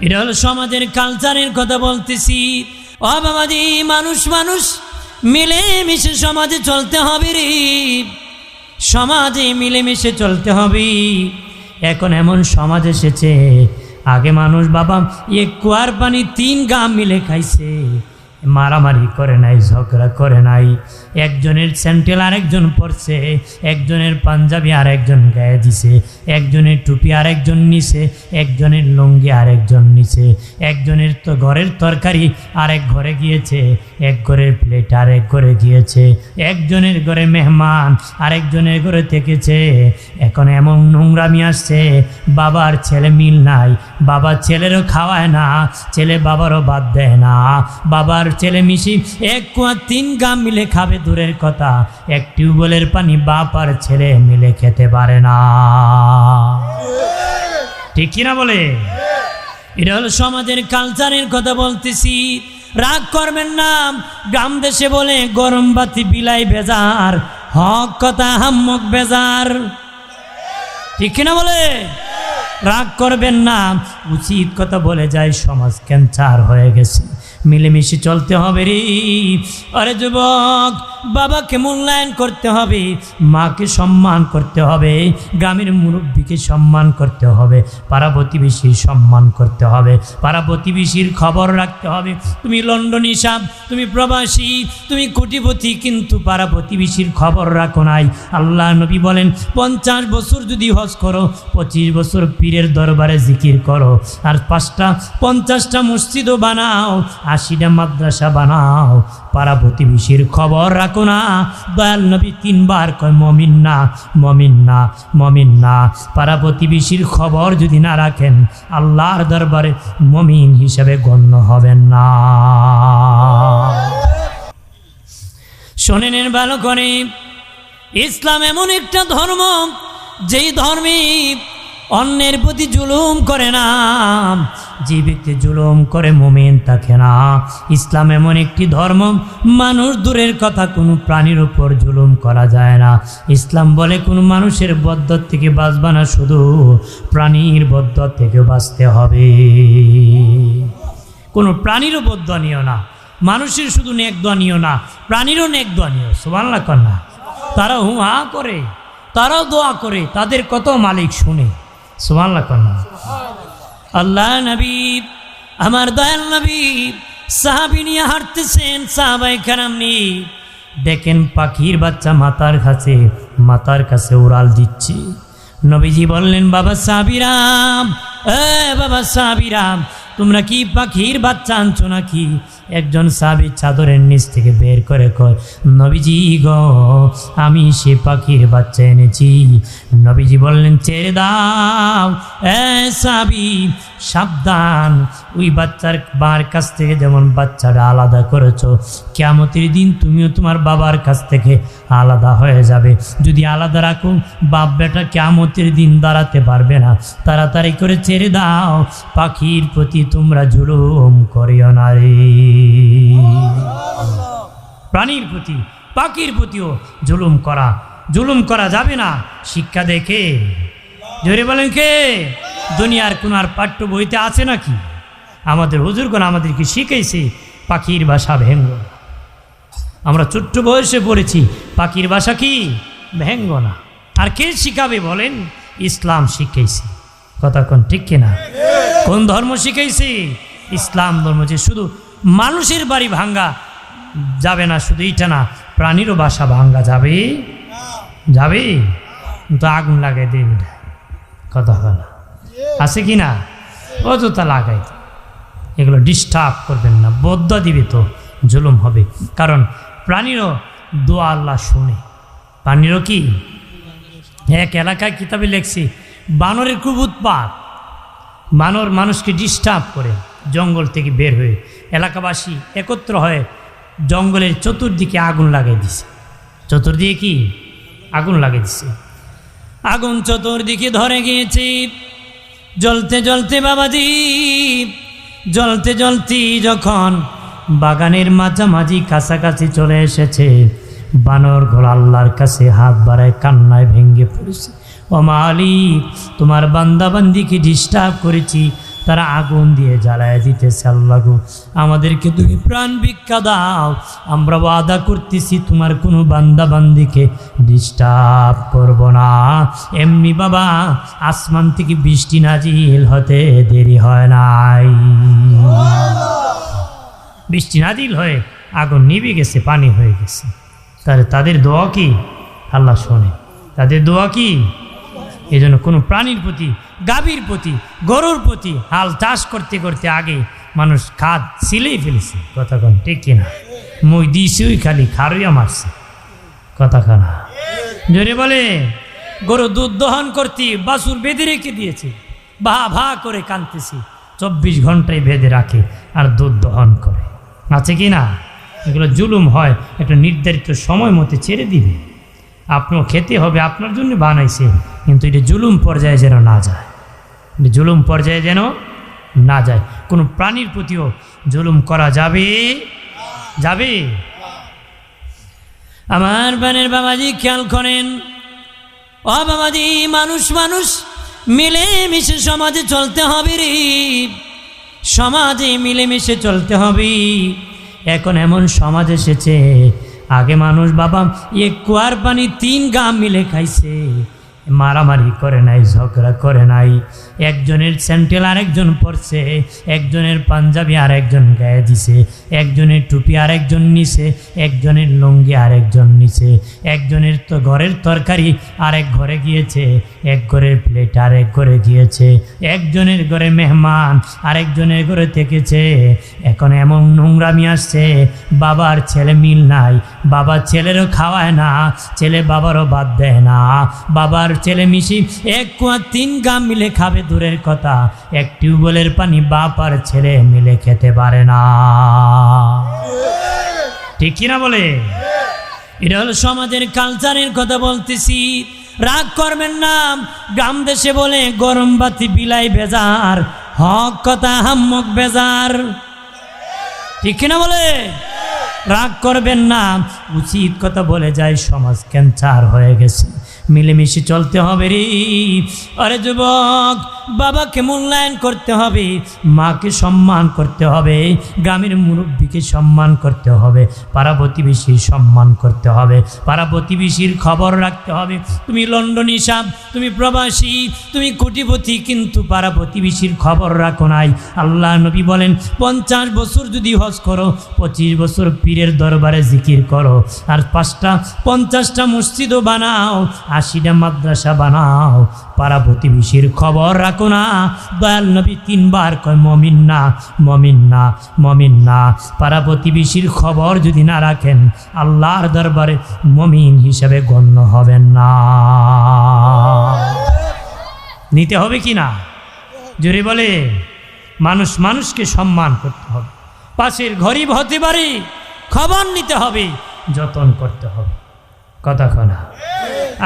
এটা হলো সমাজের কালচারের কথা বলতেছি। ও মানুষ মানুষ, মিলেমিশে সমাজে চলতে হবে রে। সমাজে মিলেমিশে চলতে হবে। এখন এমন সমাজ এসেছে, আগে মানুষ বাবা এক কুয়ার পানি তিন গাম মিলে খাইছে। মারামারি করে নাই, ঝগড়া করে নাই। একজনের স্যান্টেল আরেকজন পরছে, একজনের পাঞ্জাবি আরেকজন গায়ে দিছে, একজনের টুপি আরেকজন নিছে, একজনের লুঙ্গি আরেকজন নিছে, একজনের তো ঘরের তরকারি আরেক ঘরে গিয়েছে, এক ঘরের প্লেট আরেক ঘরে গিয়েছে, একজনের ঘরে মেহমান আরেকজনের ঘরে থেকেছে, এখন এমন নোংরামি আসছে, বাবার ছেলে মিল নাই বাবার ছেলেরও খাওয়ায় না, ছেলে বাবারও বাদ দেয় না। বাবার ছেলে মিশি, এক কুয়া তিন গাম মিলে খাবে দূরের কথা। এক টিউবওয়েলের পানি বাপ আর ছেলে মিলে খেতে পারে না। ঠিক কিনা বলে? এটা হলো সমাজের কালচারের কথা বলতেছি। রাগ করবেন না, গ্রাম দেশে বলে গরম বাতি বিলাই বেজার, হক কথা হাম্মক বেজার। ঠিক কিনা বলে? রাগ করবেন না। উচিত কথা বলে যায়, সমাজ ক্যান্সার হয়ে গেছে। মিলেমিশে চলতে হবে রে। আরে যুবক বাবাকে মূল্যায়ন করতে হবে, মাকে সম্মান করতে হবে, গ্রামের মুরব্বীকে সম্মান করতে হবে, পাড়া প্রতিবেশীর সম্মান করতে হবে, পাড়া প্রতিবেশীর খবর রাখতে হবে। তুমি লন্ডন হিসাব, তুমি প্রবাসী, তুমি কোটিপতি, কিন্তু পাড়া প্রতিবেশীর খবর রাখো নাই। আল্লাহ নবী বলেন, পঞ্চাশ বছর যদি হজ করো, পঁচিশ বছর পীরের দরবারে জিকির করো, আর পাঁচটা, পঞ্চাশটা মসজিদও বানাও, আশিটা মাদ্রাসা বানাও পাড়া প্রতিবেশীর খবর রাখো না। দয়াল নবী তিনবার কয়, মমিন না মমিন না মমিন না। পাড়া প্রতিবেশীর খবর যদি না রাখেন, আল্লাহর দরবারে মমিন হিসেবে গণ্য হবেন না। শোনেন ভালো করে ইসলাম এমন একটা ধর্ম, যেই ধর্মে অন্যের প্রতি জুলুম করে না। যে ব্যক্তি জুলুম করে মোমেন থাকে না। ইসলাম এমন একটি ধর্ম, মানুষ দূরের কথা কোনো প্রাণীর উপর জুলুম করা যায় না। ইসলাম বলে কোনো মানুষের বদ্ধ থেকে বাঁচবা না, শুধু প্রাণীর বদ্ধ থেকে বাঁচতে হবে। কোনো প্রাণীরও বদ্ধ নিও না, মানুষের শুধু নেক দোয়া নিও না, প্রাণীরও নেক দোয়া নিও সোমাল্লা কন্যা তারা হু হা করে, তারাও দোয়া করে, তাদের কত মালিক শুনে। সোমাল্লা কন্যা আল্লাহ নবী, আমার দয়াল নবী, সাহাবি নিয়ে হাঁটতেছেন, সাহাবাই খারামনি দেখেন পাখির বাচ্চা মাতার কাছে মাতার কাছে উড়াল দিচ্ছে। নবীজি বললেন, বাবা সাবিরাম এ বাবা সাবিরাম তোমরা কি পাখির বাচ্চা আনছো নাকি? একজন সাবি চাদরের নিচ থেকে বের করে কয় নবীজি গ, আমি সে পাখির বাচ্চা এনেছি। নবীজি বললেন, ছেড়ে দাও, এ সাবি, সাবধান। ওই বাচ্চার বার কাছ থেকে যেমন বাচ্চাটা আলাদা করেছ কেমতের দিন তুমিও তোমার বাবার কাছ থেকে আলাদা হয়ে যাবে। যদি আলাদা রাখো, বাপ বেটা কেমতের দিন দাঁড়াতে পারবে না। তাড়াতাড়ি করে ছেড়ে দাও, পাখির প্রতি তোমরা জুলুম করিও না রে প্রাণীর প্রতি, পাখির প্রতিও জুলুম করা জুলুম করা যাবে না। শিক্ষা দেখে জোরে বলেন কে? দুনিয়ার কোন আর পাঠ্য বইতে আছে নাকি? আমাদের হুজুরগণ আমাদেরকে শিখেছে পাখির ভাষা ভেঙ্গ আমরা ছোট্ট বয়সে পড়েছি, পাখির ভাষা কি? ভেঙ্গ না। আর কে শিখাবে বলেন? ইসলাম শিখেছে কোন ঠিক কিনা? কোন ধর্ম শিখেছে? ইসলাম ধর্ম যে শুধু মানুষের বাড়ি ভাঙ্গা যাবে না, শুধু এইটা না, প্রাণীরও বাসা ভাঙ্গা যাবে? যাবে? তো আগুন লাগাই দেবে কথা আছে কি না অযথা লাগাই এগুলো ডিস্টার্ব করবেন না বদ্ধ দিবে তো, জুলুম হবে। কারণ প্রাণীরও দোয়া আল্লাহ শুনে। প্রাণীরও কি? এক এলাকায় কিতাবে লেখছি বানরের খুব উৎপাত। বানর মানুষকে ডিস্টার্ব করে জঙ্গল থেকে বের হয়ে। এলাকাবাসী একত্র হয়ে জঙ্গলের চতুর্দিকে আগুন লাগিয়ে দিছে। চতুর্দিকে কি? আগুন লাগিয়ে দিছে। আগুন চতুর্দিকে ধরে গিয়েছে। জ্বলতে জ্বলতে বাবাজি, জ্বলতে জ্বলতে যখন বাগানের মাঝামাঝি কাছাকাছি চলে এসেছে, বানর ঘোল আল্লাহর কাছে হাত বাড়ায় কান্নায় ভেঙে পড়েছে। ও মালিক তোমার বান্দাবান্দিকে ডিস্টার্ব করেছি, তারা আগুন দিয়ে জ্বালায় দিতেছে আল্লাহ গো আমাদেরকে তুমি প্রাণ ভিক্ষা দাও, আমরা ওয়াদা করতেছি তোমার কোনো বান্দাবান্দিকে ডিস্টার্ব করব না। এমনি বাবা, আসমান থেকে বৃষ্টি নাজিল হতে দেরি হয় নাই। বৃষ্টি নাজিল হয়ে আগুন নিভে গেছে, পানি হয়ে গেছে। তাহলে তাদের দোয়া কি? আল্লাহ শোনে। তাদের দোয়া কি? এই জন্য কোনো প্রাণীর প্রতি, গাভীর প্রতি, গরুর প্রতি হাল চাষ করতে করতে আগে মানুষ খাদ ছিলেই ফেলেছে। কথা কন, ঠিক কিনা? মই দিয়েছে ওই খালি, খারুইয়া মারছে। কথা খানা জোরে বলে, গরু দুধ দহন করতে বাসুর বেঁধে রেখে দিয়েছে। ভা ভা করে কানতেছি চব্বিশ ঘন্টায় বেঁধে রাখে আর দুধ দহন করে। আছে কি না এগুলো জুলুম হয়, একটা নির্ধারিত সময় মতো ছেড়ে দিবে। আপনিও খেতে হবে, আপনার জন্য বানাইছে। কিন্তু এটা জুলুম পর্যায়ে যেন না যায় জুলুম পর্যায়ে যেন না যায়, কোনো প্রাণীর প্রতিও জুলুম করা যাবে? যাবে? আমার বানের বাবাজি খেয়াল করেন, ও বাবাজি, মানুষ মানুষ মিলে মিশে সমাজে চলতে হবে রে। সমাজে মিলেমিশে চলতে হবে। এখন এমন সমাজ এসেছে, আগে মানুষ বাবা এক কুয়ার পানি তিন গাম মিলে খাইছে। মারামারি করে নাই ঝগড়া করে নাই। একজনের স্যান্টেল আরেকজন পরছে, একজনের পাঞ্জাবি আরেকজন গায়ে দিছে, একজনের টুপি আরেকজন নিছে, একজনের লুঙ্গি আরেকজন নিছে, একজনের তো ঘরের তরকারি আরেক ঘরে গিয়েছে, এক ঘরের প্লেট আরেক ঘরে গিয়েছে, একজনের ঘরে মেহমান আরেকজনের ঘরে থেকেছে, এখন এমন নোংরামি আসছে, বাবার ছেলে মিল নাই বাবার ছেলেরও খাওয়ায় না, ছেলে বাবারও বাদ দেয় না, বাবার ছেলে মিশি এক কুয়া তিন গাম মিলে খাবে দূরের কথা, এক টিউবওয়েলের পানি বাপ আর ছেলে মিলে খেতে পারে না। ঠিক কিনা বলে? এটা হলো সমাজের কালচারের কথা বলতেছি। রাগ করবেন না, গ্রাম দেশে বলে গরম বাতি বিলাই বেজার, হক কথা হাম্মক বেজার। ঠিক কিনা বলে? রাগ করবেন না, উচিত কথা বলে যায়, সমাজ ক্যান্সার হয়ে গেছে। মিলেমিশে চলতে হবে রে। আরে যুবক বাবাকে মূল্যায়ন করতে হবে, মাকে সম্মান করতে হবে, গ্রামের মুরব্বীকে সম্মান করতে হবে, পাড়া প্রতিবেশীর সম্মান করতে হবে, পাড়া প্রতিবেশীর খবর রাখতে হবে। তুমি লন্ডন হিসাব তুমি প্রবাসী, তুমি কোটিপতি, কিন্তু পাড়া প্রতিবেশীর খবর রাখো নাই। আল্লাহ নবী বলেন, পঞ্চাশ বছর যদি হজ করো, পঁচিশ বছর পীরের দরবারে জিকির করো, আর পাঁচটা, পঞ্চাশটা মসজিদও বানাও, আশিটা মাদ্রাসা বানাও পাড়া প্রতিবেশীর খবর রাখো না। দয়াল নবী তিনবার কয়, মমিন না মমিন না মমিন না। পাড়া প্রতিবেশীর খবর যদি না রাখেন, আল্লাহর দরবারে মমিন হিসাবে গণ্য হবেন না। নিতে হবে কি না? জোরে বলে, মানুষ মানুষকে সম্মান করতে হবে। পাশের গরিব হতে পারে, খবর নিতে হবে, যতন করতে হবে। কথা কনা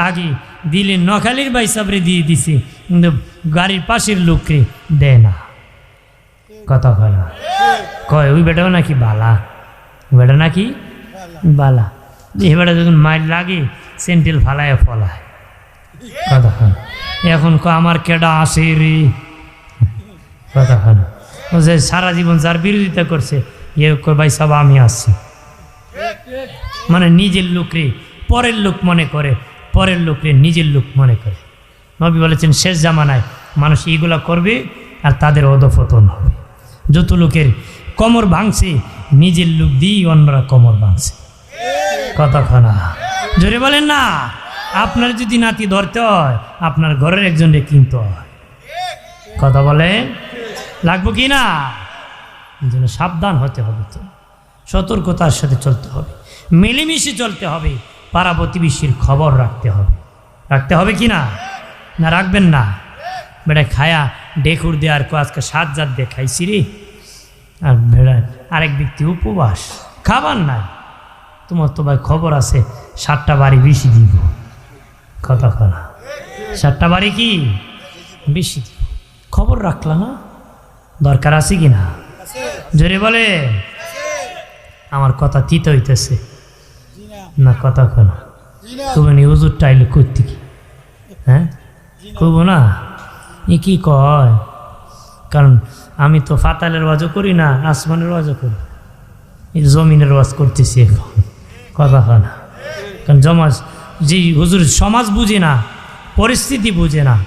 আগে দিলে নখালির বাই সাবরে দিয়ে দিছে, কিন্তু গাড়ির পাশের লোককে দেয় না। কথা কনা কয়, ওই বেটাও নাকি বালা? বেটা নাকি বালা? এই বেটা যখন মাইল লাগে, সেন্টেল ফালায়, ফলায়। কথা কনা এখন ক আমার কেডা আসে রে? কথা কনা ও যে সারা জীবন যার বিরোধিতা করছে ইয়ে কয়, ভাই সব, আমি আসছি। মানে নিজের লোকরে পরের লোক মনে করে পরের লোকরে নিজের লোক মনে করে। নবী বলেছেন, শেষ জামানায় মানুষ এইগুলা করবে আর তাদের অধপতন হবে। যত লোকের কমর ভাঙছে, নিজের লোক দিয়েই অন্যরা কমর ভাঙছে। কতক্ষণা জোরে বলেন না, আপনার যদি নাতি ধরতে হয়, আপনার ঘরের একজনকে কিনতে হয়। কথা বলেন, লাগবো কি না? জন্য সাবধান হতে হবে তো। সতর্কতার সাথে চলতে হবে। মিলেমিশে চলতে হবে। পাড়া প্রতিবেশীর খবর রাখতে হবে। রাখতে হবে কি না? না, রাখবেন না। বেটা খায়া ডেকুর দেওয়ার আজকে সাত জাত দিয়ে খাইছি রে। আর বেড়া আরেক ব্যক্তি উপবাস। খাবার নাই। তোমার তো ভাই খবর আছে, সাতটা বাড়ি বেশি দিব। কথা কনা সাতটা বাড়ি কি? বেশি দিব। খবর রাখলা না? দরকার আছে কি না? জোরে বলে। আমার কথা তিত হইতেছে। না, কথা কেন তুমি হুজুর টাইলে করতে কি? হ্যাঁ? কব না? এ কি কয়? কারণ আমি তো ফাতালের ওয়াজও করি না, আসমানের ওয়াজও করি। এই জমিনের ওয়াজ করতেছি এখন। কথা হয় না। কারণ জমাজ যে হুজুর সমাজ বুঝে না, পরিস্থিতি বুঝে না।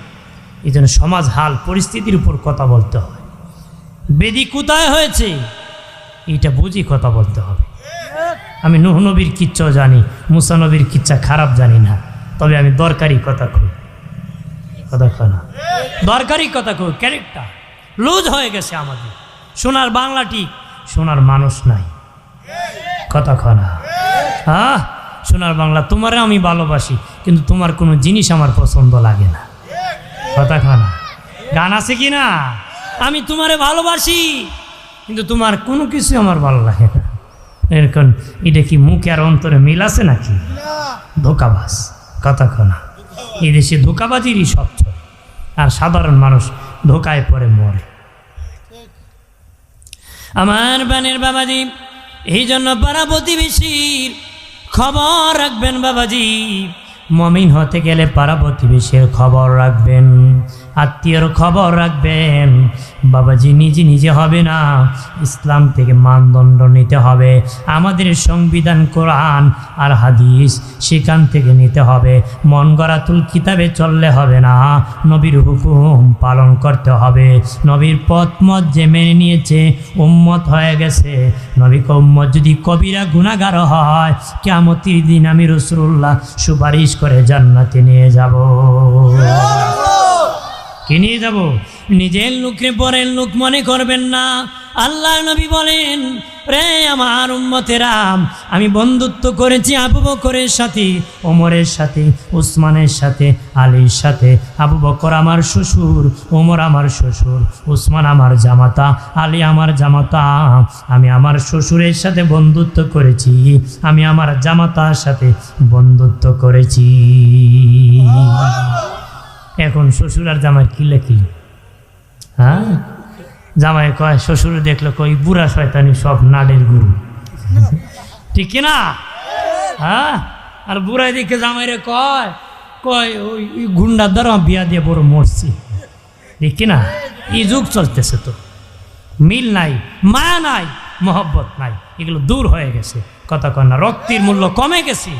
এই জন্য সমাজ হাল পরিস্থিতির উপর কথা বলতে হয়। বেদি কোথায় হয়েছে? এটা বুঝি কথা বলতে হবে। আমি নুহ নবীর কিচ্ছাও জানি, মুসা নবীর কিচ্ছা খারাপ জানি না। তবে আমি দরকারি কথা কই। কথা কয় না। দরকারি কথা কই, ক্যারেক্টার। লুজ হয়ে গেছে আমাদের। সোনার বাংলা ঠিক, সোনার মানুষ নাই। কথা কয় না। হ্যাঁ সোনার বাংলা তোমারে আমি ভালোবাসি, কিন্তু তোমার কোনো জিনিস আমার পছন্দ লাগে না। কথা কয় না। গান আছে কি না? আমি তোমারে ভালোবাসি, কিন্তু তোমার কোনো কিছু আমার ভালো লাগে না। এরকম এটা কি মুখে আর অন্তরে মিল আছে নাকি? ধোকাবাজ কথা কনা এই দেশে ধোকাবাজিরই সব চলে আর সাধারণ মানুষ ধোকায় পড়ে মরে। আমার বানের বাবাজি এই জন্য পাড়া প্রতিবেশীর খবর রাখবেন বাবাজি। মমিন হতে গেলে পাড়া প্রতিবেশীর খবর রাখবেন। আত্মীয়র খবর রাখবেন। বাবাজি নিজে নিজে হবে না, ইসলাম থেকে মানদণ্ড নিতে হবে। আমাদের সংবিধান, কোরআন আর হাদিস সেখান থেকে নিতে হবে। মন গড়াতুল কিতাবে চললে হবে না, নবীর হুকুম পালন করতে হবে। নবীর পথ মত যে মেনে নিয়েছে, উম্মত হয়ে গেছে। নবীকে উম্মত যদি কবিরা গুণাগার হয় কেমতির দিন আমি রসুল্লাহ সুপারিশ করে জান্নাতে নিয়ে যাব। কে নিয়ে যাব? নিজের লোককে পরের লোক মনে করবেন না। আল্লাহ নবী বলেন, রে আমার উম্মতেরাম আমি বন্ধুত্ব করেছি আবু বকরের সাথে, ওমরের সাথে, উসমানের সাথে, আলীর সাথে। আবু বকর আমার শ্বশুর, ওমর আমার শ্বশুর, উসমান আমার জামাতা, আলী আমার জামাতা। আমি আমার শ্বশুরের সাথে বন্ধুত্ব করেছি, আমি আমার জামাতার সাথে বন্ধুত্ব করেছি। এখন শ্বশুর আর জামাই কিলে কি হ্যাঁ? জামাই কয়, শ্বশুর দেখল কই বুড়া শয়তানি সব নাডের গুরু। ঠিক না হ্যাঁ? আর বুড়াই দেখে জামাইরে কয় কয়, ওই গুন্ডার দ্বারা বিয়া দিয়ে বড় মরছি। ঠিক না এই যুগ চলতেছে তো। মিল নাই, মায়া নাই, মহব্বত নাই। এগুলো দূর হয়ে গেছে। কথা না, রক্তের মূল্য কমে গেছে।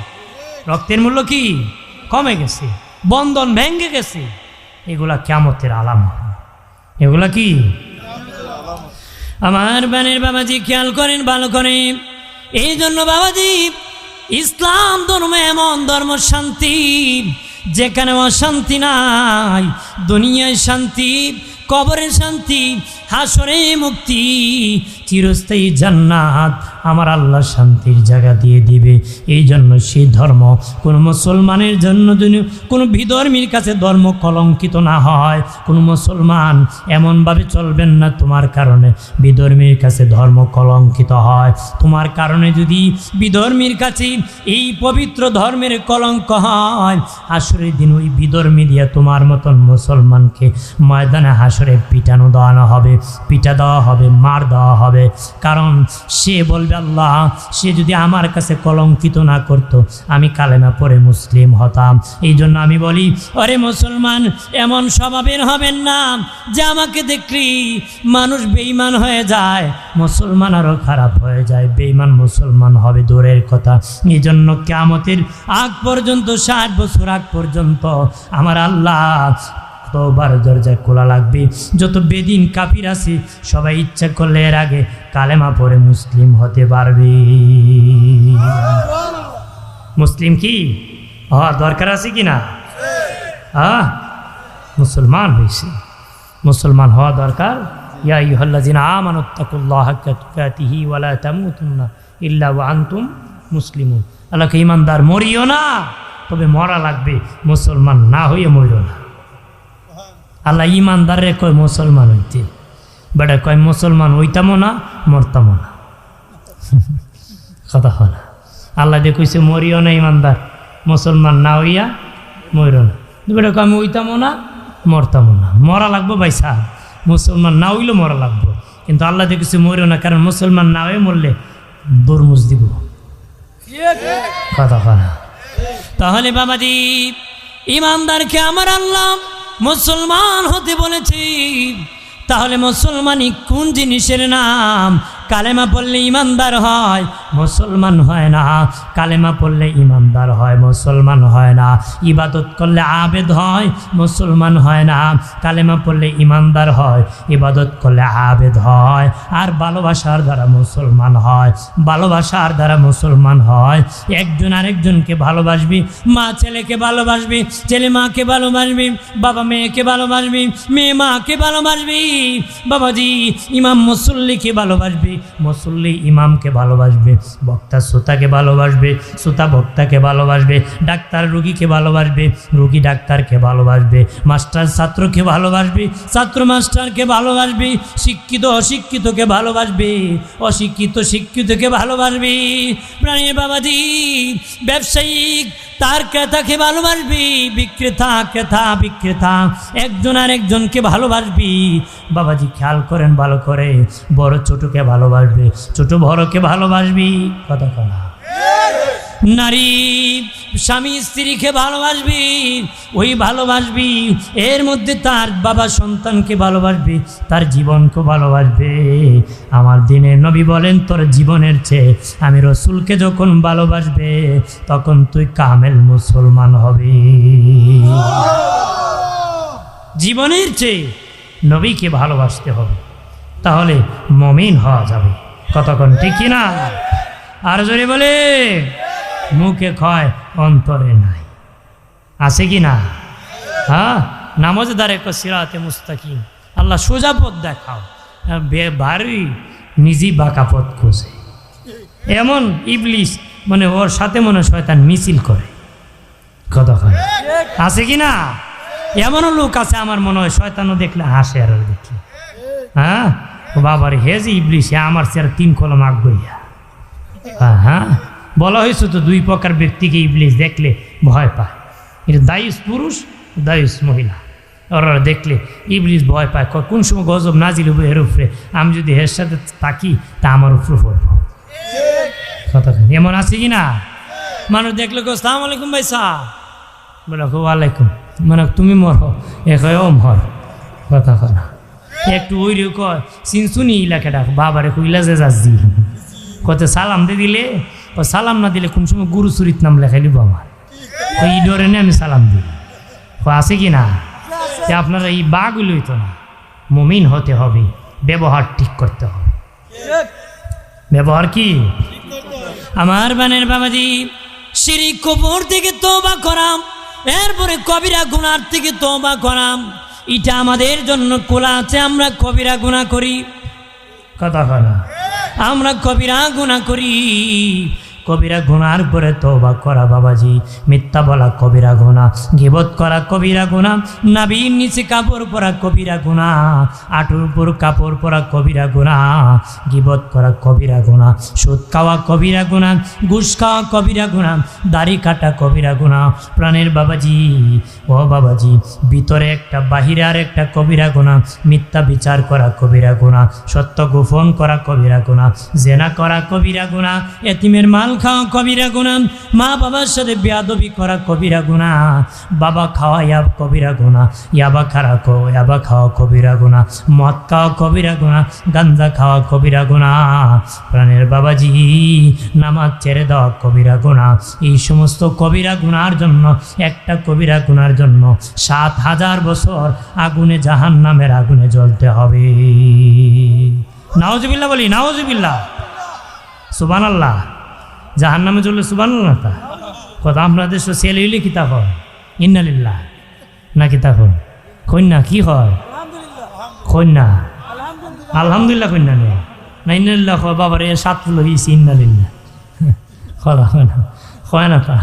রক্তের মূল্য কি? কমে গেছে। বন্ধন ভেঙে গেছে। এগুলা কেমতের আলাম এগুলা কি? আমার বানের বাবাজি খেয়াল করেন, ভালো করে। এই জন্য বাবাজি, ইসলাম ধর্ম এমন ধর্ম শান্তি, যেখানে অশান্তি নাই, দুনিয়ায় শান্তি কবরের শান্তি হাসরে মুক্তি, চিরস্থায়ী জান্নাত আমার আল্লাহ শান্তির জায়গা দিয়ে দিবে। এই জন্য সেই ধর্ম কোনো মুসলমানের জন্য যদি কোনো বিধর্মীর কাছে ধর্ম কলঙ্কিত না হয়। কোনো মুসলমান এমনভাবে চলবেন না তোমার কারণে বিধর্মীর কাছে ধর্ম কলঙ্কিত হয়। তোমার কারণে যদি বিধর্মীর কাছে এই পবিত্র ধর্মের কলঙ্ক হয়, হাসরের দিন ওই বিধর্মী দিয়ে তোমার মতন মুসলমানকে ময়দানে হাসরে পিটানো দেওয়ানো হবে। পিটা দেওয়া হবে, মার দেওয়া হবে। কারণ সে বলবে, আল্লাহ, সে যদি আমার কাছে কলঙ্কিত না করত, আমি কালেমা পরে মুসলিম হতাম। এই জন্য আমি বলি অরে মুসলমান, এমন স্বভাবের হবেন না, যে আমাকে দেখলি মানুষ বেইমান হয়ে যায়, মুসলমান আরও খারাপ হয়ে যায় বেইমান মুসলমান হবে দূরের কথা। এই জন্য কেমতের আগ পর্যন্ত, ষাট বছর আগ পর্যন্ত আমার আল্লাহ তোবার দরজায় খোলা লাগবে। যত বেদিন কাফির আছে, সবাই ইচ্ছা করলে এর আগে কালেমা পরে মুসলিম হতে পারবে। মুসলিম কি? হওয়া দরকার আছে কি না? হ্যাঁ মুসলমান হয়েছে মুসলমান হওয়া দরকার। ইয়া ইহল্লাজিনা আমানুত্তাকুল্লাহ তুকাতিহি ওয়ালা তামুতুন্না ইল্লা ওয়া আনতুম মুসলিমুন। আল্লাহকে ইমানদার মরিও না, তবে মরা লাগবে। মুসলমান না হইয়ে মরিও না। আল্লাহ ইমানদারে কয় মুসলমান হইতে। বেটা কয় মুসলমান হইতামো না, মরতামো না। কথা হয় না। আল্লাহ দিয়ে কইছে, মরিও না ইমানদার, মুসলমান না হইয়া মরিও না। বেটা কয়, আমি হইতামো না, মরতামো না। মরা লাগবো ভাই সাহ মুসলমান না হইলেও মরা লাগবো। কিন্তু আল্লাহ দিয়ে কিছু মরিও না, কারণ মুসলমান না হয়ে মরলে দরমুজ দিব। কথা হয় না। তাহলে বাবাজি, ইমানদারকে আমার আল্লাহ মুসলমান হতে বলেছি। তাহলে মুসলমানই কোন জিনিসের নাম? কালেমা পড়লে ইমানদার হয়, মুসলমান হয় না। কালেমা পড়লে ইমানদার হয়, মুসলমান হয় না। ইবাদত করলে আবেদ হয়, মুসলমান হয় না। কালেমা পড়লে ইমানদার হয়, ইবাদত করলে আবেদ হয়। আর ভালোবাসার দ্বারা মুসলমান হয়, ভালোবাসার দ্বারা মুসলমান হয়। একজন আরেকজনকে ভালোবাসবি, মা ছেলেকে ভালোবাসবি, ছেলে মাকে ভালোবাসবি, বাবা মেয়েকে ভালোবাসবি, মেয়ে মাকে ভালোবাসবি, বাবাজি, ইমাম মুসল্লিকে ভালোবাসবি। মুসল্লি ইমামকে ভালোবাসবে, বক্তা শ্রোতাকে ভালোবাসবে, শ্রোতা বক্তাকে ভালোবাসবে, ডাক্তার রুগীকে ভালোবাসবে, রুগী ডাক্তারকে ভালোবাসবে, মাস্টার ছাত্রকে ভালোবাসবে, ছাত্র মাস্টারকে ভালোবাসবে, শিক্ষিত অশিক্ষিতকে ভালোবাসবে, অশিক্ষিত শিক্ষিতকে ভালোবাসবে। প্রাণীর বাবাজি, ব্যবসায়িক, তার ক্রেতাকে ভালোবাসবি, বিক্রেতা, ক্রেতা, বিক্রেতা, একজন আর একজনকে ভালোবাসবি। বাবাজি খেয়াল করেন ভালো করে, বড় ছোটকে ভালোবাসবে। ছোট বড়কে ভালোবাসবি? কথা কনা নারী, স্বামী, স্ত্রীকে ভালোবাসবি? ওই ভালোবাসবি। এর মধ্যে তার বাবা সন্তানকে ভালোবাসবি, তার জীবনকে ভালোবাসবে। আমার দিনে নবী বলেন, তোর জীবনের চেয়ে আমি রসুলকে যখন ভালোবাসবে, তখন তুই কামেল মুসলমান হবি। জীবনের চেয়ে নবীকে ভালোবাসতে হবে। তাহলে মমিন হওয়া যাবে। কতক্ষণ ঠিক না আর জোরে বলে মুখে ক্ষয় অন্তরে নাই। আছে কি না হ্যাঁ? নামাজ দ্বারে সিরাতে মুস্তাকিম। আল্লাহ সোজা পথ দেখাও। ভারী নিজেই বাঁকা পথ খোঁজে। এমন ইবলিশ মানে ওর সাথে মনে হয় শয়তান মিছিল করে। কতক্ষণ? আছে কি না এমনও লোক আছে আমার মনে হয় শয়তানও দেখলে হাসে আর ওর দেখলে। হ্যাঁ? বাবার হেজ ইবলিশ আমার চেয়ার তিন কলম আগ গইয়া হ্যাঁ হ্যাঁ? বলা হয়েছে তো দুই প্রকার ব্যক্তিকে ইবলিশ দেখলে ভয় পায়। এটা দায়ুস পুরুষ, দায়ুস মহিলা। ওরা দেখলে ইবলিশ ভয় পায়। কোন সময় গজব নাজিল হবে এর উপরে? আমি যদি এর সাথে থাকি, তা আমার উপরে পড়ব কথা এমন আছে কি না? মানুষ দেখলে কো সালাম আলাইকুম ভাই সাহ বলে, ওয়ালাইকুম। মানে তুমি মর। এ ও মর। কথা না। একটু ওই রে কয় চিনসুনি এলাকাটা বাবারে কইলা যে যাচ্ছি। কত সালাম দিয়ে দিলে, ও সালাম না দিলে কোন সময় গুরু সুরিত নাম লেখাইলি বাবা ওই ডরে আমি সালাম দিই। ও আছে কি না? যে আপনারা এই বাগুলো হইতো না। মমিন হতে হবে, ব্যবহার ঠিক করতে হবে। ব্যবহার কি? আমার বানের বাবাজি, সিঁড়ি কবর থেকে তোবা করাম, এরপরে কবিরা গুনার থেকে তোবা করাম। এটা আমাদের জন্য খোলা আছে আমরা কবিরা গুণা করি। কথা কথা আমরা কবিরা গুণা করি। কবিরা গুনার পরে তোবা করা বাবাজি মিথ্যা বলা কবিরা গুণা গিবত করা কবিরা গুণা নাবির নিচে কাপড় পরা কবিরা গুণা আটুর উপর কাপড় পরা কবিরা গুণা গিবত করা কবিরা গুণা সুদ খাওয়া কবিরা গুণা ঘুষ খাওয়া কবিরা গুণা দাড়ি কাটা কবিরা গুণা প্রাণের বাবাজি ও বাবাজি ভিতরে একটা বাহিরে আর একটা কবিরা গুণা মিথ্যা বিচার করা কবিরা গুণা সত্য গোপন করা কবিরা গুণা জেনা করা কবিরা গুণা এতিমের মাল খাওয়া কবিরা গুণা। মা বাবার সাথে বেয়াদবি করা কবিরা গুণা। বাবা খাওয়া ইয়া কবিরা গুণা। ইয়াবা খারা কো ইয়াবা খাওয়া কবিরা গুণা। মদ খাওয়া কবিরা গুণা। গাঞ্জা খাওয়া কবিরা গুণা। প্রাণের বাবাজি, নামাজ ছেড়ে দেওয়া কবিরা গুণা। এই সমস্ত কবিরা গুণার জন্য, একটা কবিরা গুণার জন্য সাত হাজার বছর আগুনে জাহান নামের আগুনে জ্বলতে হবে। নাওজবিল্লা বলি নাওজবিল্লা সুবান আল্লাহ জাহান নামে চললে সুবানুল্লাহ তা। কথা আমরা দেশ সেল হইলে কিতাব হয়? ইন্নালিল্লাহ। না কিতাব হয়? কন্যা কি হয়? কন্যা। আলহামদুলিল্লাহ। কন্যা নেই না ইন্নালিল্লাহ কয় বাবার এ সাত ফুল হয়েছে ইন্নালিল্লাহ। কলা হয় না। হয় না তা।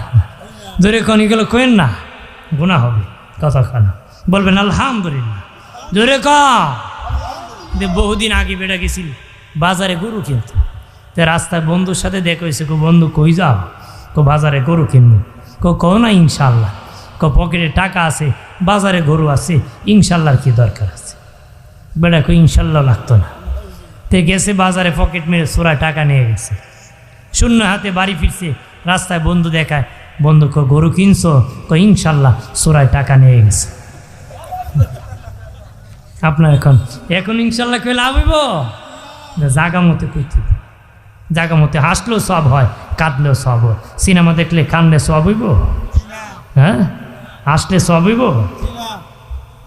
জোরে কনি গেলে কেন না গুণা হবে কথা খানা বলবেন আলহামদুলিল্লাহ। জোরে ক বহুদিন আগে বেড়া গেছিল বাজারে গরু কিনতো। তো রাস্তায় বন্ধুর সাথে দেখা হয়েছে, কো, বন্ধু, কই যাও? কো, বাজারে গরু কিনবো? কো কো না, ইনশাল্লাহ। কো, পকেটে টাকা আছে, বাজারে গরু আছে, ইনশাল্লাহর কি দরকার আছে? বেড়া কো ইনশাল্লাহ লাগতো না। তে গেছে বাজারে, পকেট মেরে সোরা টাকা নিয়ে গেছে। শূন্য হাতে বাড়ি ফিরছে, রাস্তায় বন্ধু দেখায়, বন্ধু, কো, গরু কিনছো? কো, ইনশাল্লাহ সোরায় টাকা নিয়ে গেছে। আপনার এখন এখন ইনশাল্লাহ কেউ লাভ হইব? জাগা মতে কইতে জাগা মতে হাসলেও সব হয়, কাঁদলেও সব হয়। সিনেমা দেখলে কানলে সব হইব? হ্যাঁ? হাসলে সব হইব?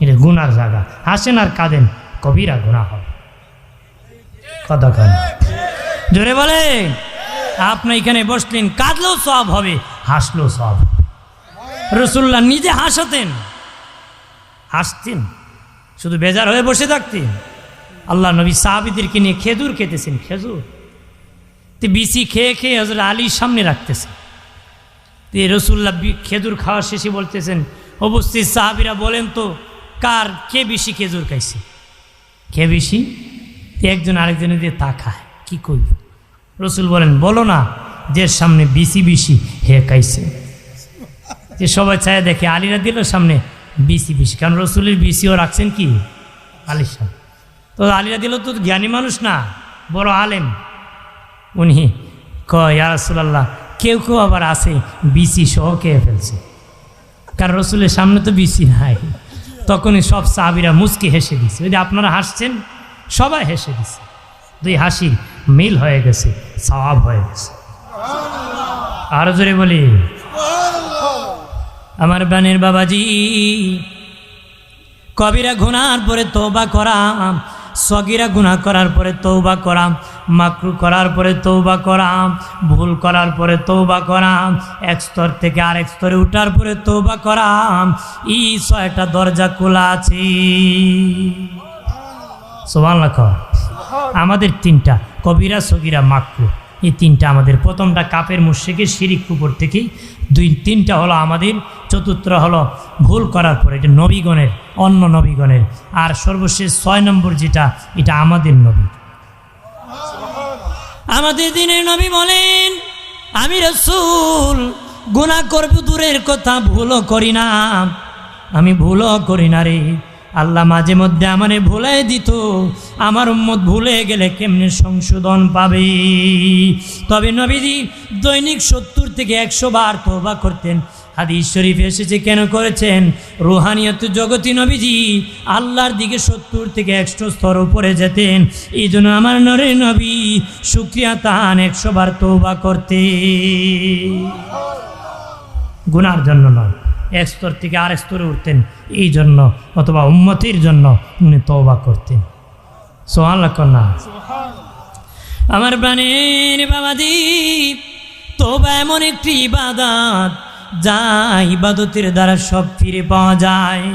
এটা গুনার জায়গা হাসেন আর কাঁদেন, কবিরা গুণা হবে কথা কান। জোরে বলে আপনি এখানে বসলেন, কাঁদলেও সব হবে, হাসলেও সব রসুল্লাহ নিজে হাসাতেন, হাসতেন, শুধু বেজার হয়ে বসে থাকতেন। আল্লাহ নবী সাহাবিদেরকে নিয়ে খেজুর খেতেছেন, খেজুর। তো বিসি খেয়ে খেয়ে হজরত আলীর সামনে রাখতেছে। তো রসুল্লাহ খেজুর খাওয়া শেষে বলতেছেন, অবস্থিত সাহাবিরা বলেন তো, কার, কে বেশি খেজুর খাইছে? কে বেশি? একজন আরেকজনের দিয়ে তাকায়, কি করব রসুল বলেন, বলো না, যে সামনে বিসি বিসি হে খাইছে। যে সবাই চায় দেখে আলীরা দিল সামনে বিসি বিসি কারণ রসুলের বিসিও রাখছেন কি? আলীর সামনে। তো আলীরা দিল তো জ্ঞানী মানুষ না, বড় আলেম। উনি কয় রাসুলাল্লাহ, কেউ কেউ আবার আছে বিসি সহ খেয়ে ফেলছে। কারণ রসুলের সামনে তো বিসি নাই। তখনই সব সাহাবিরা মুচকি হেসে দিছে। ওই আপনারা হাসছেন, সবাই হেসে দিছে। দুই হাসি মিল হয়ে গেছে, সওয়াব হয়ে গেছে। আরও জোরে বলি, আমার বানের বাবাজি, কবিরা গুনার পরে তোবা করাম সগিরা গুণা করার পরে তৌবা করাম মাকরু করার পরে তৌবা করাম ভুল করার পরে তৌবা করাম এক স্তর থেকে আরেক স্তরে উঠার পরে তৌবা করাম ই ছয়টা দরজা খোলা আছে। সোমান আমাদের তিনটা কবিরা সগিরা মাকরু। এই তিনটা আমাদের। প্রথমটা কাপের মুর্শেকের শিরিক কুপুর থেকেই দুই, তিনটা হলো আমাদের, চতুর্থ হলো ভুল করার পরে, এটা নবীগণের, অন্য নবীগণের। আর সর্বশেষ ছয় নম্বর যেটা, এটা আমাদের নবী। আমাদের দিনের নবী বলেন, আমি রসুল গুণা করব, দূরের কথা ভুলও করি না। আমি ভুলও করি না রে। আল্লাহ মাঝে মধ্যে আমারে ভুলাই দিত। আমার উম্মত ভুলে গেলে কেমনে সংশোধন পাবে? তবে নবীজি দৈনিক সত্তর থেকে একশো বার তোবা করতেন। হাদিস শরীফ এসেছে, কেন করেছেন? রুহানিয়ত জগতি নবীজি আল্লাহর দিকে সত্তর থেকে একশো স্তর উপরে যেতেন। এই জন্য আমার নরে নবী শুক্রিয়া তাহান একশো বার তৌবা করতে গুনার জন্য নয়। এক স্তর থেকে আর স্তরে উঠতেন এই জন্য অথবা উন্মতির জন্য উনি তৌবা করতেন। সোহান কন্যা আমার প্রাণের বাবাদি তোবা এমন একটি ইবাদত যা ইবাদতের দ্বারা সব ফিরে পাওয়া যায়।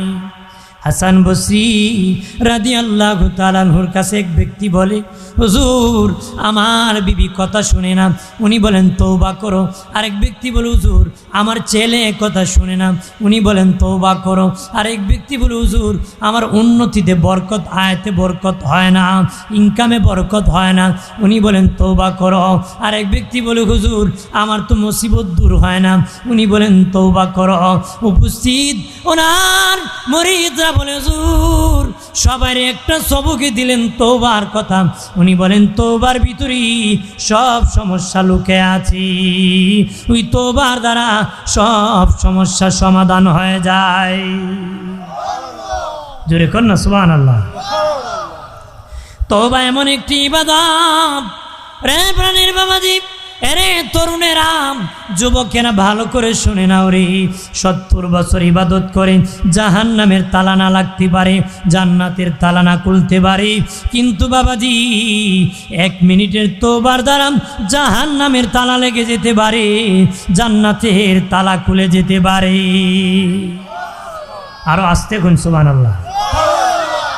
হাসান বসরি রাদি আল্লাহ তালানহুর কাছে এক ব্যক্তি বলে, হুজুর, আমার বিবি কথা শুনে না। উনি বলেন তৌবা করো। আরেক ব্যক্তি বলে, হুজুর, আমার ছেলে কথা শুনে না। উনি বলেন তৌবা করো। আরেক ব্যক্তি বলে, হুজুর, আমার উন্নতিতে বরকত, আয়তে বরকত হয় না, ইনকামে বরকত হয় না। উনি বলেন তৌবা করো। আরেক ব্যক্তি বলে, হুজুর, আমার তো মুসিবত দূর হয় না। উনি বলেন তৌবা করো। উপস্থিত ওনার মরিদরা বলে, হুজুর সবার একটা সবকে দিলেন তৌবার কথা। উনি বলেন, তৌবার ভিতরেই সব সমস্যা লুকে আছে। ওই তৌবার দ্বারা সব সমস্যা সমাধান হয়ে যায়। জোরে কর না সুবাহ আল্লাহ তোবা এমন একটি ইবাদত। রে প্রাণীর বাবাজি এরে তরুণেরাম যুবকেরা ভালো করে শুনে নাও রে। সত্তর বছর ইবাদত করে জাহান নামের তালা না লাগতে পারে, জান্নাতের তালা না খুলতে পারে। কিন্তু বাবাজি, এক মিনিটের তোবার দ্বারা জাহান নামের তালা লেগে যেতে পারে, জান্নাতের তালা খুলে যেতে পারে। আরও আসতে গুন সুবান আল্লাহ